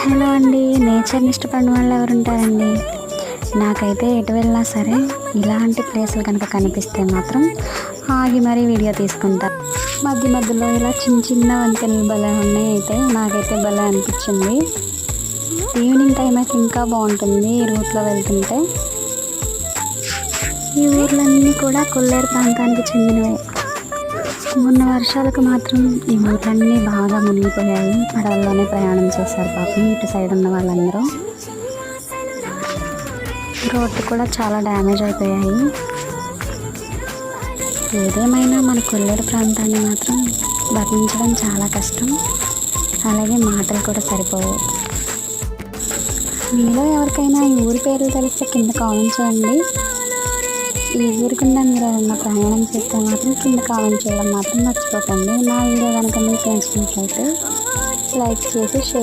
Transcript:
Hello అండి నేచర్ని ఇష్టపడిన వాళ్ళు ఎవరు ఉంటారండి నాకైతే ఎటు వెళ్ళినా సరే ఇలాంటి ప్లేసులు కనుక కనిపిస్తే మాత్రం ఆగి మరీ వీడియో తీసుకుంటా. మధ్య మధ్యలో ఇలా చిన్న చిన్న వంతెనలు భలే ఉన్నాయి అయితే నాకైతే భలే అనిపించింది. ఈవినింగ్ టైం అయితే ఇంకా బాగుంటుంది ఈ రూట్లో వెళ్తుంటే. ఈ ఊర్లన్నీ కూడా కొల్లేరు ప్రాంతానికి చెందినవే. మొన్న వర్షాలకు మాత్రం ఈ ఊర్లన్నీ బాగా మునిగిపోయాయి. పడవల్లోనే ప్రయాణం చేశారు పాపం. ఇటు సైడ్ ఉన్న వాళ్ళందరూ. రోడ్డు కూడా చాలా డ్యామేజ్ అయిపోయాయి. ఏదేమైనా మన కొల్లేరు ప్రాంతాన్ని మాత్రం వర్ణించడం చాలా కష్టం. అలాగే మాటలు కూడా సరిపోవు. మీలో ఎవరికైనా ఈ ఊరి పేర్లు తెలిస్తే కింద కామెంట్ చేయండి. ఈ ఊరికుండా మీరు ఏదైనా ప్రయాణం చేస్తే మాత్రం కింద కామెంట్ చేయడం మాత్రం మర్చిపోకండి. నా వీడియో కనుక మీకు నచ్చినట్లయితే లైక్ చేసి షేర్